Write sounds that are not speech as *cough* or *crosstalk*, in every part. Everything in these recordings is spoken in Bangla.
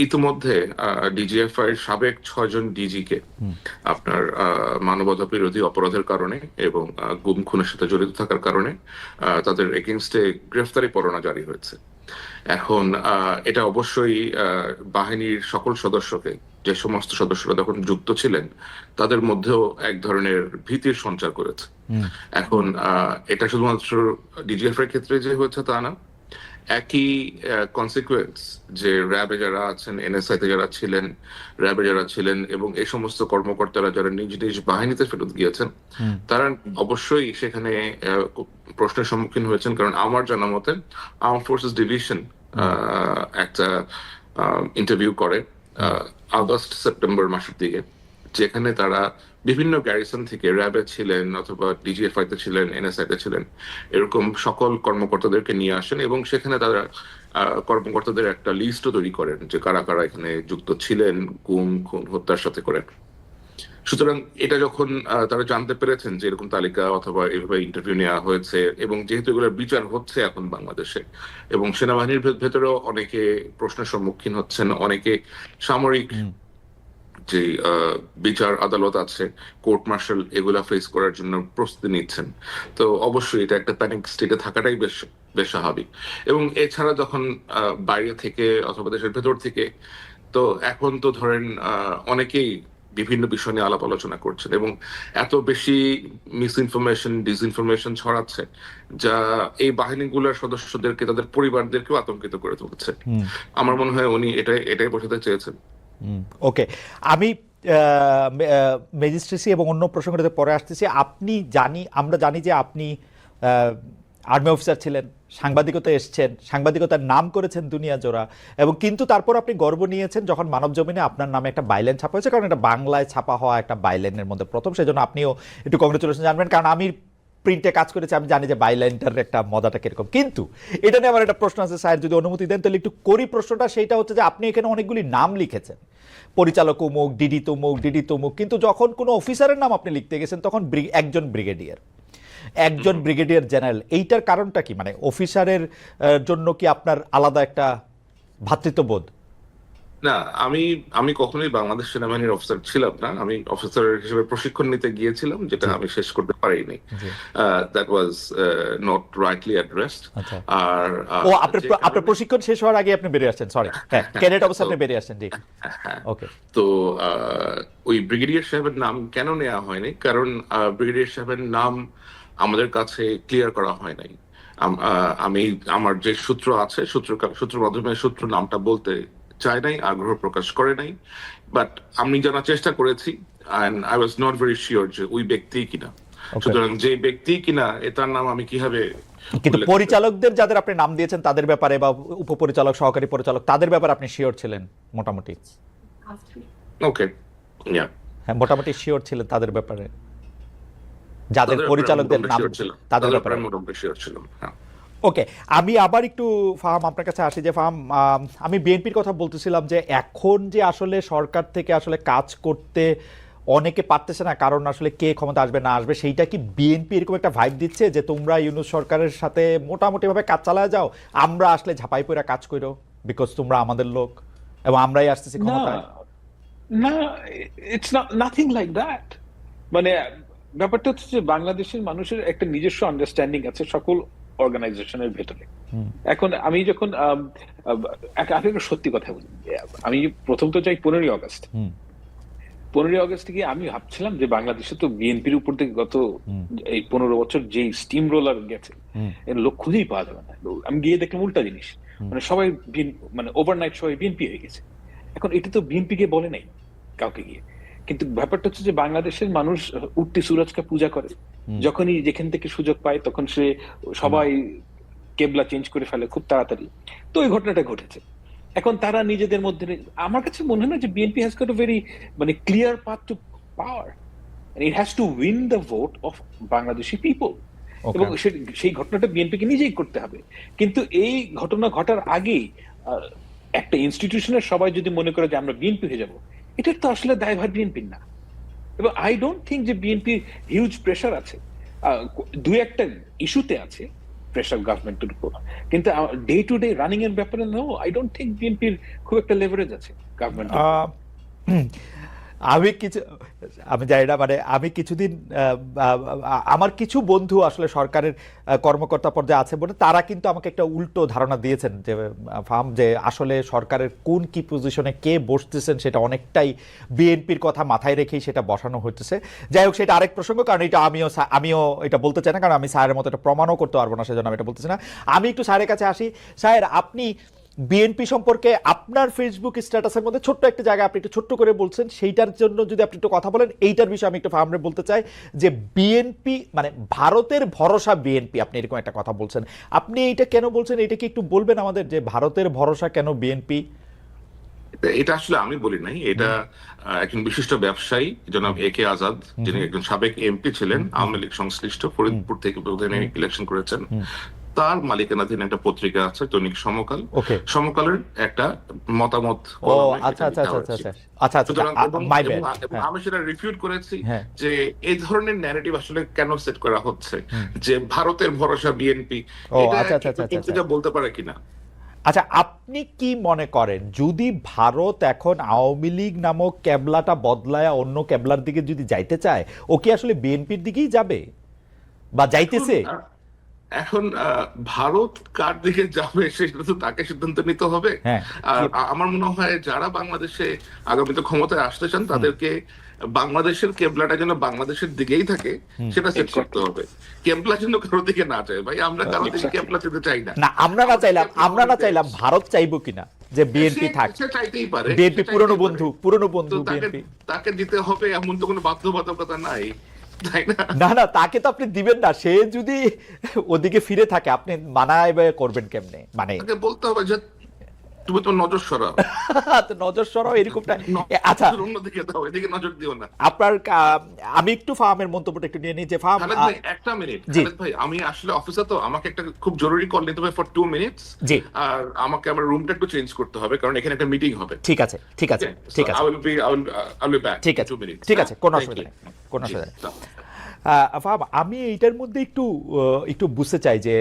ইতিমধ্যে ডিজিএফআই এর সাবেক ছয়জন ডিজিকে আপনার মানবতা বিরোধী অপরাধের কারণে এবং গুম খুনের সাথে জড়িত থাকার কারণে তাদের এগেনস্টে গ্রেফতারি পরোয়ানা জারি হয়েছে। এখন আহ, এটা অবশ্যই আহ, বাহিনীর সকল সদস্যকে যে সমস্ত সদস্যরা তখন যুক্ত ছিলেন তাদের মধ্যেও এক ধরনের ভীতির সঞ্চার করেছে। এখন আহ, এটা শুধুমাত্র ডিজিএফ এর ক্ষেত্রে যে হয়েছে তা না একই কনসিকুয়েন্স যে র্যাবে যারা আছেন এনএসআই তে যারা ছিলেন র্যাবে যারা ছিলেন এবং এই সমস্ত কর্মকর্তারা যারা নিজ নিজ বাহিনীতে ফেরত গিয়েছেন তারা অবশ্যই সেখানে প্রশ্নের সম্মুখীন হয়েছেন। কারণ আমার জানা মতে আর্ম ফোর্সেস ডিভিশন একটা ইন্টারভিউ করে আগস্ট সেপ্টেম্বর মাসের দিকে যেখানে তারা বিভিন্ন গ্যারিসন থেকে র্যাবে ছিলেন অথবা ডিজিএফআই তে ছিলেন এনএসআই তে ছিলেন, এরকম সকল কর্মকর্তাদেরকে নিয়ে আসেন এবং সেখানে তারা কর্মকর্তাদের একটা লিস্টও তৈরি করেন যে কারা কারা এখানে যুক্ত ছিলেন গুম খুন হত্যার সাথে করেন সুতরাং এটা যখন তারা জানতে পেরেছেন যে এরকম তালিকা অথবা এভাবে ইন্টারভিউ নেওয়া হয়েছে এবং যেহেতু এগুলোর বিচার হচ্ছে এখন বাংলাদেশে এবং সেনাবাহিনীর ভেতরেও অনেকে প্রশ্নের সম্মুখীন হচ্ছেন, অনেকে সামরিক যে আহ, বিচার আদালত আছে কোর্ট মার্শাল এগুলা ফেস করার জন্য প্রস্তুতি নিচ্ছেন। তো অবশ্যই এটা একটা প্যানিক স্টেটে থাকাটাই বেশ বেশ স্বাভাবিক। এবং এছাড়া যখন বাইরে থেকে অথবা দেশের ভেতর থেকে তো এখন তো ধরেন আহ, অনেকেই বিভিন্ন বিষয় নিয়ে আলাপ আলোচনা করছেন এবং এত বেশি মিস ইনফরমেশন ডিসইনফরমেশন ছড়াচ্ছে যা এই বাহিনীগুলোর সদস্যদেরকে তাদের পরিবারদেরকেও আতঙ্কিত করে তুলছে। আমার মনে হয় উনি এটাই এটাই বোঝাতে চেয়েছেন। ওকে, আমি ম্যাজিস্ট্রেসি এবং অন্য প্রসঙ্গটাতে পরে আসতেছি। আপনি জানি, আমরা জানি যে আপনি আর্মি অফিসার ছিলেন, সাংবাদিকতা এসছেন, সাংবাদিকতার নাম করেছেন দুনিয়া জোড়া এবং কিন্তু তারপর আপনি গর্ব নিয়েছেন যখন মানব জমিনে আপনার নামে একটা বাইলেন ছাপা হয়েছে, কারণ এটা বাংলায় ছাপা হওয়া একটা বাইলেনের মধ্যে প্রথম, সেজন্য আপনিও একটু কংগ্রেচুলেশন জানবেন। কারণ আমি প্রিন্টে কাজ করেছে আমি জানি যে বাইলাইনটার একটা মজাটা কীরকম। কিন্তু এটা নিয়ে আমার একটা প্রশ্ন আছে স্যার যদি অনুমতি দেন তাহলে একটু করি প্রশ্নটা সেইটা হচ্ছে যে আপনি এখানে অনেকগুলি নাম লিখেছেন। পরিচালক অমুক ডিডি তমুক ডিডি তমুক কিন্তু যখন কোনো অফিসারের নাম আপনি লিখতে গেছেন তখন একজন ব্রিগেডিয়ার। একজন ব্রিগেডিয়ার জেনারেল এইটার কারণটা কি? মানে অফিসারের জন্য কি আপনার আলাদা একটা ভ্রাতৃত্ববোধ না আমি আমি কখনোই বাংলাদেশ সেনাবাহিনীর অফিসার ছিলাম না। আমি অফিসার হিসেবে প্রশিক্ষণ নিতে গিয়েছিলাম যেটা আমি শেষ করতে পারিনি। That was not rightly addressed. আর ও আপনার আপনার প্রশিক্ষণ শেষ হওয়ার আগে আপনি বেরিয়ে আসছেন সরি হ্যাঁ *laughs* ক্যাডেট অবস্থা আপনি বেরিয়ে আসছেন জি। ওকে তো আহ, ওই ব্রিগেডিয়ার সাহেবের নাম কেন নেওয়া হয়নি? কারণ ব্রিগেডিয়ার সাহেবের নাম আমাদের কাছে ক্লিয়ার করা হয় নাই। আমি আমার যে সূত্র আছে সূত্র সূত্র মাধ্যমে সূত্র নামটা বলতে চাই নাই আগ্রহ প্রকাশ করে নাই বাট আমি জানার চেষ্টা করেছি and I was not very sure যে ওই ব্যক্তি কিনা। সুতরাং যে ব্যক্তি কিনা এ তার নাম আমি কীভাবে কিন্তু পরিচালকদের যাদের আপনি নাম দিয়েছেন তাদের ব্যাপারে বা উপপরিচালক সহকারী পরিচালক তাদের ব্যাপারে আপনি শিওর ছিলেন মোটামুটি? ওকে হ্যাঁ মোটামুটি শিওর ছিলেন তাদের ব্যাপারে। যাদের পরিচালকদের নাম তাদের ব্যাপারে। মোটামুটি শিওর ছিলাম হ্যাঁ। ওকে আমি আবার একটু ফাহাম আপনার কাছে আসি যে ফাহাম আম, বিএনপির কথা বলতেছিলাম যে এখন যে আসলে সরকার থেকে আসলে কাজ করতে অনেকে পারতেছে না কারণ আসলে কে ক্ষমতা আসবে না আসবে সেইটা কি বিএনপি এরকম একটা ভাইব দিচ্ছে যে তোমরা ইউনুস সরকারের সাথে মোটামুটিভাবে কাজ চালায় যাও আমরা আসলে ঝাপাই পইরা কাজ করো বিকজ তোমরা আমাদের লোক এবং আমরাই আসতেছি ক্ষমতায়? না ইটস নাথিং লাইক দ্যাট মানে ব্যাপারটা হচ্ছে যে বাংলাদেশের মানুষের একটা নিজস্ব আন্ডারস্ট্যান্ডিং আছে সকল অর্গানাইজেশনের ভেতরে। এখন আমি যখন একটা সত্যি কথা বলি। আমি প্রথম তো চাই পনেরোই আগস্ট। পনেরোই আগস্ট থেকে আমি ভাবছিলাম যে বাংলাদেশে তো বিএনপির উপর থেকে গত এই পনেরো বছর যে স্টিম রোলার গেছে এর লোক খুঁজেই পাওয়া যাবে না। আমি গিয়ে দেখলাম উল্টা জিনিস। মানে সবাই মানে ওভারনাইট সবাই বিএনপি হয়ে গেছে। এখন এটা তো বিএনপি কে বলে নাই কাউকে গিয়ে। কিন্তু ব্যাপারটা হচ্ছে যে বাংলাদেশের মানুষ উঠতি সুরজকে পূজা করে। যখনই যেখান থেকে সুযোগ পায় তখন সে সবাই কেবলা চেঞ্জ করে ফেলে খুব তাড়াতাড়ি। তো ওই ঘটনাটা ঘটেছে। এখন তারা নিজেদের মধ্যে আমার কাছে মনে হয় না যে বিএনপি হ্যাজ গট ভেরি মানে clear path to power it has to win the vote of Bangladeshi people এবং সেই ঘটনাটা বিএনপিকে নিজেই করতে হবে। কিন্তু এই ঘটনা ঘটার আগেই একটা ইনস্টিটিউশনের সবাই যদি মনে করে যে আমরা বিএনপি হয়ে যাব এটার তো আসলে দায়ভার বিএনপির না। এবং আই ডোন্ট থিঙ্ক যে বিএনপি হিউজ প্রেশার আছে। দু একটা ইস্যুতে আছে প্রেশার গভর্নমেন্টের উপর। কিন্তু ডে টু ডে রানিং এর ব্যাপারে নো আই ডোন্ট থিঙ্ক বিএনপির খুব একটা লেভারেজ আছে গভর্নমেন্ট আমি কিছু, আমি জানি না মানে আমি কিছুদিন আমার কিছু বন্ধু আসলে সরকারের কর্মকর্তা পর্যায়ে আছে বলে তারা কিন্তু আমাকে একটা উল্টো ধারণা দিয়েছেন যে ফার্ম যে আসলে সরকারের কোন কি পজিশনে কে বসতেছেন সেটা অনেকটাই বিএনপির কথা মাথায় রেখেই সেটা বসানো হচ্ছে। যাই হোক, সেটা আরেক প্রসঙ্গ, কারণ এটা আমিও আমিও এটা বলতে চাই না, কারণ আমি স্যারের মতো এটা প্রমাণও করতে পারব না, সেজন্য আমি এটা বলতেছি না। আমি একটু স্যারের কাছে আসি। স্যার, আপনি বিএনপি সম্পর্কে আপনার ফেসবুক স্ট্যাটাসের মধ্যে ছোট্ট একটা জায়গা আপনি একটু ছোট্ট করে বলছেন সেইটার জন্য যদি আপনি একটু কথা বলেন এইটার বিষয়ে আমি একটু ফার্মে বলতে চাই যে বিএনপি মানে ভারতের ভরসা বিএনপি আপনি এরকম একটা কথা বলছেন। আপনি এইটা কেন বলছেন? এটা কি একটু বলবেন আমাদের যে ভারতের ভরসা কেন বিএনপি এটা আসলে আমি বলি নাই এটা একজন বিশিষ্ট ব্যবসায়ী জনাব এ কে আজাদ যিনি একজন সাবেক এমপি ছিলেন আওয়ামী লীগ সংশ্লিষ্ট ফরিদপুর থেকে ইলেকশন করেছেন। তার মালিকানাধীন একটা পত্রিকা আছে দৈনিক সমকাল। সমকালের একটা মতামত ও আচ্ছা আচ্ছা আচ্ছা আচ্ছা। আচ্ছা আচ্ছা এবং আমি সেটা রিফিউট করেছি হ্যাঁ। যে এই ধরনের ন্যারেটিভ আসলে কেন সেট করা হচ্ছে? যে ভারতের ভরসা বিএনপি। আচ্ছা, আচ্ছা, আচ্ছা, আচ্ছা। বলতে পারে কিনা? আচ্ছা আপনি কি মনে করেন যদি ভারত এখন আওয়ামী লীগ নামক ক্যাবলাটা বদলায় অন্য ক্যাবলার দিকে যদি যাইতে চায় ও কি আসলে বিএনপির দিকেই যাবে? বা যাইতেছে? এখন, ভারত কার দিকে যাবে সেটা তো তাকে সিদ্ধান্ত নিতে হবে। হ্যাঁ আর আমার মনে হয় যারা বাংলাদেশে আগামীতে ক্ষমতায় আসতে চান তাদেরকে বাংলাদেশের কেবলাটা যেন বাংলাদেশের দিকেই থাকে সেটা সেট করতে হবে। কেবলা যেন কারোর দিকে না যায় ভাই আমরা কারোর দিকে Exactly. কেবলা যেতে চাই না। না আমরা না চাইলাম আমরা না চাইলাম ভারত চাইব কিনা যে বিএনপি থাক। চাইতেই পারে বিএনপি পুরনো বন্ধু পারে। পুরনো বন্ধু তাকে বিএনপি। তাকে দিতে হবে এমন তো কোনো বাধ্যবাধকতা নাই। না? না তাকে তো আপনি দিবেন না। সে যদি ওদিকে ফিরে থাকে আপনি মানায় করবেন কেমনে? মানে বলতে হবে যে তুমি তো নজর সরাও। *laughs* তো নজর সরাও এরকমটা আচ্ছা। অন্যদিকে দাও এদিকে নজর দিও না। আপনার আমি একটু ফার্মের মন্তব্যটা একটু নিয়ে নিই যে ফার্ম একটা মিনিট খালেদ ভাই আমি আসলে অফিসে তো আমাকে একটা খুব জরুরি কল নিতে হবে ফর টু মিনিটস জি। আর আমাকে আমার রুমটা একটু চেঞ্জ করতে হবে কারণ এখানে একটা মিটিং হবে। ঠিক আছে ঠিক আছে ঠিক আছে। I will be I will I will back ঠিক আছে টু মিনিটস ঠিক আছে কোনো অসুবিধা নেই কোনো অসুবিধা নেই। আমি এইটার মধ্যে একটু একটু বুঝতে চাই যে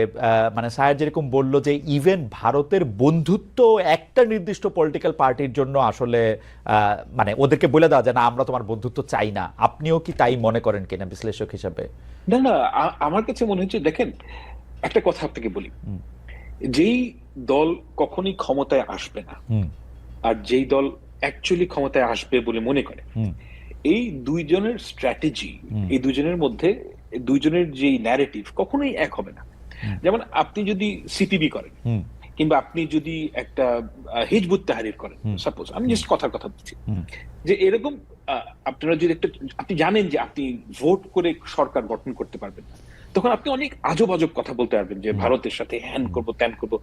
মানে স্যার যেরকম বলল যে ইভেন ভারতের বন্ধুত্ব একটা নির্দিষ্ট পলিটিক্যাল পার্টির জন্য আসলে মানে ওদেরকে বলে দেওয়া যায় না আমরা তোমার বন্ধুত্ব চাই না। আপনিও কি তাই মনে করেন কিনা বিশ্লেষক হিসাবে? না না আমার কাছে মনে হচ্ছে দেখেন একটা কথা আপনাকে বলি। যেই দল কখনই ক্ষমতায় আসবে না আর যেই দল অ্যাকচুয়ালি ক্ষমতায় আসবে বলে মনে করে এই দুইজনের স্ট্র্যাটেজি এই দুজনের মধ্যে দুইজনের যেই ন্যারেটিভ কখনোই এক হবে না। যেমন আপনি যদি সিপিবি করেন কিংবা আপনি যদি একটা হিজবুত তাহারির করেন সাপোজ আমি জাস্ট কথার কথা বলছি। যে এরকম আপনারা যদি একটা আপনি জানেন যে আপনি ভোট করে সরকার গঠন করতে পারবেন না তখন আপনি অনেক আজব আজব কথা বলতে পারবেন যে ভারতের সাথে হ্যান করব ত্যান করব।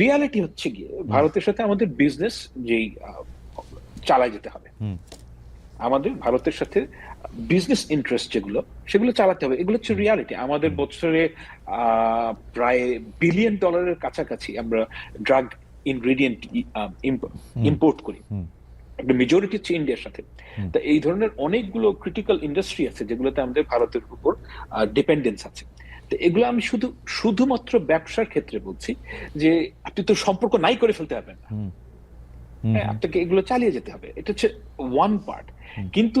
রিয়ালিটি হচ্ছে গিয়ে ভারতের সাথে আমাদের বিজনেস যেই চালায় যেতে হবে। আমাদের ভারতের সাথে বিজনেস ইন্টারেস্ট যেগুলো সেগুলো চালাতে হবে। এগুলো হচ্ছে রিয়ালিটি আমাদের বছরে প্রায় বিলিয়ন ডলারের কাছাকাছি আমরা ড্রাগ ইনগ্রেডিয়েন্ট ইম্পোর্ট করি। একটা মেজরিটি হচ্ছে ইন্ডিয়ার সাথে। তা এই ধরনের অনেকগুলো ক্রিটিক্যাল ইন্ডাস্ট্রি আছে যেগুলোতে আমাদের ভারতের উপর ডিপেন্ডেন্স আছে। তো এগুলো আমি শুধু শুধুমাত্র ব্যবসার ক্ষেত্রে বলছি যে আপনি তো সম্পর্ক নাই করে ফেলতে পারবেন না। আপনাকে এগুলো চালিয়ে যেতে হবে। এটা হচ্ছে ওয়ান পার্ট কিন্তু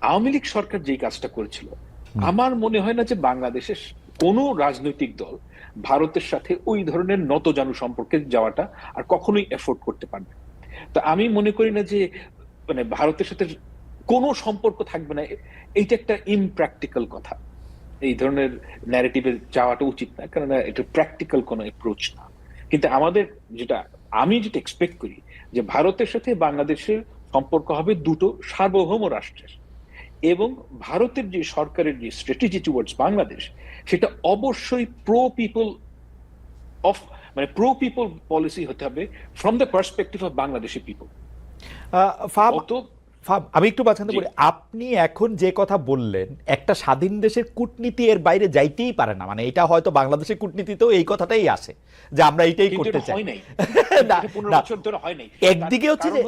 আওয়ামী লীগ সরকার যেই কাজটা করেছিল আমার মনে হয় না যে বাংলাদেশের কোনো রাজনৈতিক দল ভারতের সাথে ওই ধরনের নতজানু সম্পর্কে যাওয়াটা আর কখনোই এফোর্ড করতে পারবে। তো আমি মনে করি না যে মানে ভারতের সাথে কোনো সম্পর্ক থাকবে না। এইটা একটা ইমপ্র্যাকটিক্যাল কথা। এই ধরনের ন্যারেটিভে যাওয়াটা উচিত না কারণ এটা প্র্যাকটিক্যাল কোনো অ্যাপ্রোচ না। কিন্তু আমাদের যেটা আমি যেটা এক্সপেক্ট করি যে ভারতের সাথে বাংলাদেশের সম্পর্ক হবে দুটো সার্বভৌম রাষ্ট্রের। এবং ভারতের যে সরকারের যে স্ট্র্যাটেজি টুয়ার্ডস বাংলাদেশ সেটা অবশ্যই প্রো পিপল অফ মানে প্রো পিপল পলিসি হতে হবে ফ্রম দ্য পার্সপেক্টিভ অফ বাংলাদেশের পিপল আমি একটু জি। বলি আপনি এখন যে কথা বললেন একটা স্বাধীন দেশের কূটনীতি এর বাইরে যাইতেই পারে না। মানে এটা হয়তো বাংলাদেশের কূটনীতিতেও এই কথাটাই আসে যে আমরা এটাই করতে চাই। *laughs* একদিকে হচ্ছে যে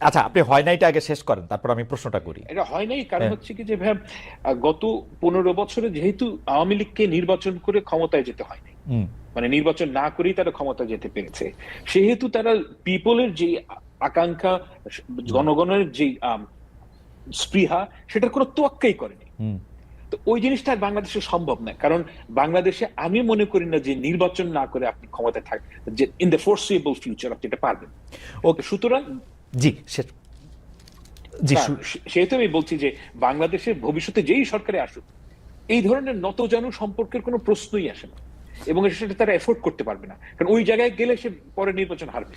আচ্ছা আপনি হয় না এটা আগে শেষ করেন তারপর আমি প্রশ্নটা করি। এটা হয় নাই কারণ হ্যাঁ। হচ্ছে কি যে ভাই গত পনেরো বছরে যেহেতু আওয়ামী লীগকে নির্বাচন করে ক্ষমতায় যেতে হয় নাই। মানে নির্বাচন না করেই তারা ক্ষমতা যেতে পেরেছে। সেহেতু তারা পিপলের যে আকাঙ্ক্ষা জনগণের যে স্পৃহা সেটার কোনো তোয়াক্কাই করেনি। তো ওই জিনিসটা আর বাংলাদেশে সম্ভব না কারণ বাংলাদেশে আমি মনে করি না যে নির্বাচন না করে আপনি ক্ষমতায় থাক যে ইন দ্য ফোর্সেবল ফিউচার আপনি এটা পারবেন। ওকে সুতরাং জি জি সেহেতু আমি বলছি যে বাংলাদেশের ভবিষ্যতে যেই সরকারে আসুক এই ধরনের নতজানু সম্পর্কের কোনো প্রশ্নই আসে না। এবং সেটা তারা এফোর্ড করতে পারবে না। কারণ ওই জায়গায় গেলে সে পরে নির্বাচন হারবে।